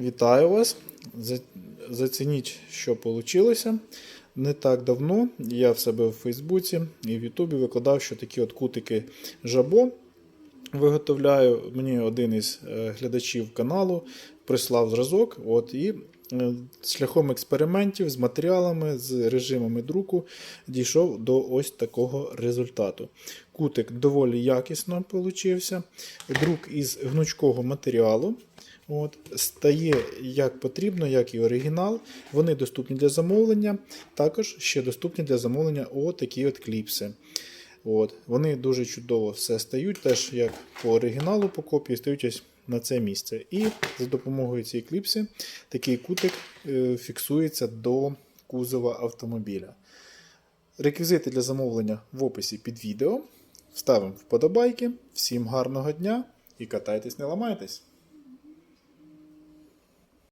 Вітаю вас. За- Зацініть, що вийшло. Не так давно я в себе в Фейсбуці і в Ютубі викладав, що такі от кутики жабо виготовляю. Мені один із е, глядачів каналу прислав зразок. От, і е, шляхом експериментів з матеріалами, з режимами друку дійшов до ось такого результату. Кутик доволі якісно получився. Друк із гнучкого матеріалу. От, стає як потрібно, як і оригінал. Вони доступні для замовлення. Також ще доступні для замовлення отакі от кліпси. От, вони дуже чудово все стають, теж як по оригіналу, по копії, стають ось на це місце. І за допомогою цієї кліпси такий кутик е, фіксується до кузова автомобіля. Реквізити для замовлення в описі під відео. Ставимо вподобайки. Всім гарного дня і катайтесь, не ламайтесь!